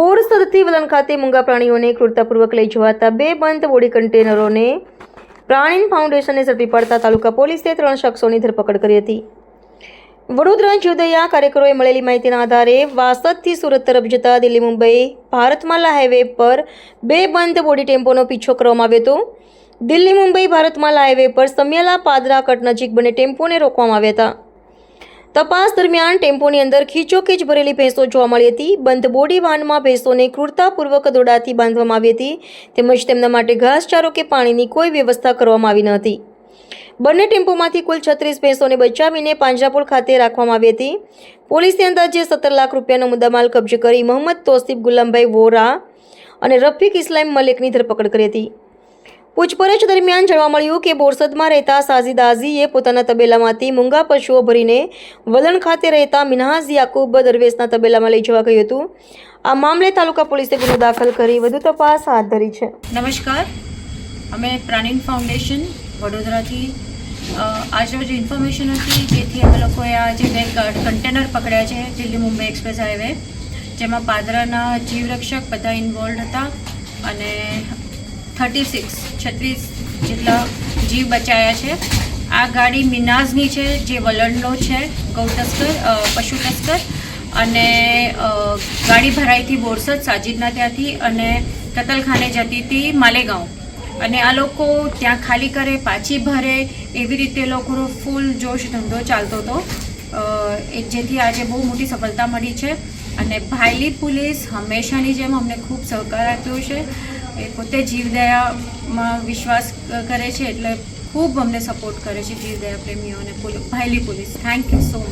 બોરસદથી વલણ ખાતે મૂંગા પ્રાણીઓને ક્રૂરતાપૂર્વક લઈ જવાતા બે બંધ બોડી કન્ટેનરોને પ્રાણીન ફાઉન્ડેશને ઝડપી પાડતા તાલુકા પોલીસે ત્રણ શખ્સોની ધરપકડ કરી હતી. વડોદરા જીવદયા કાર્યકરોએ મળેલી માહિતીના આધારે વાસદથી સુરત તરફ જતા દિલ્હી, મુંબઈ ભારતમાલા હાઈવે પર બે બંધ બોડી ટેમ્પોનો પીછો કરવામાં આવ્યો હતો. દિલ્હી, મુંબઈ ભારતમાલા હાઈવે પર સમિયાલા પાદરા કટ નજીક બંને ટેમ્પોને રોકવામાં આવ્યા હતા. તપાસ દરમિયાન ટેમ્પોની અંદર ખીચોખીચ ભરેલી ભેંસો જોવા મળી હતી. બંધ બોડી વાનમાં ભેંસોને ક્રૂરતાપૂર્વક દોડાથી બાંધવામાં આવી હતી. તેમજ તેમના માટે ઘાસચારો કે પાણીની કોઈ વ્યવસ્થા કરવામાં આવી ન હતી. બંને ટેમ્પોમાંથી કુલ છત્રીસ ભેંસોને બચાવીને પાંજરાપોળ ખાતે રાખવામાં આવી હતી. પોલીસે અંદાજે સત્તર લાખ રૂપિયાનો મુદ્દામાલ કબજે કરી મોહમ્મદ તોસીફ ગુલામભાઈ વોરા અને રફીક ઇસ્લામ મલિકની ધરપકડ કરી હતી. પૂછપરછ દરમિયાન જાણવા મળ્યું કે બોરસદમાં રહેતા સાજીદ આઝીએ પોતાના તબેલામાંથી મૂંગા પશુઓ ભરીને વલણ ખાતે રહેતા મિનહાઝ યાકુબ દરવેશના તબેલામાં લઈ જવા ગયું હતું. આ મામલે તાલુકા પોલીસે ગુનો દાખલ કરી વધુ તપાસ હાથ ધરી છે. નમસ્કાર. અમે પ્રાણીન ફાઉન્ડેશન વડોદરાથી આજરોજ ઇન્ફોર્મેશન હતી જેથી અમે લોકોએ આ જે બે કન્ટેનર પકડ્યા છે, દિલ્હી મુંબઈ એક્સપ્રેસ હાઈવે, જેમાં પાદરાના જીવરક્ષક બધા ઇન્વોલ્વ હતા અને થર્ટી સિક્સ છત્રીસ જેટલા જીવ બચાયા છે. આ ગાડી મિનાઝની છે, જે વલણનો છે ગૌ તસ્કર પશુ તસ્કર અને ગાડી ભરાઈથી બોરસદ સાજિદના ત્યાંથી અને કતલખાને જતી હતી માલેગાંવ. અને આ લોકો ત્યાં ખાલી કરે, પાછી ભરે, એવી રીતે લોકોનો ફૂલ જોશ ધંધો ચાલતો હતો. જેથી આજે બહુ મોટી સફળતા મળી છે. અને ભાયલી પોલીસ હંમેશાની જેમ અમને ખૂબ સહકાર આપ્યો છે. એ પોતે જીવદયામાં વિશ્વાસ કરે છે એટલે ખૂબ અમને સપોર્ટ કરે છે જીવદયા પ્રેમીઓને Bhayli police. Thank you so much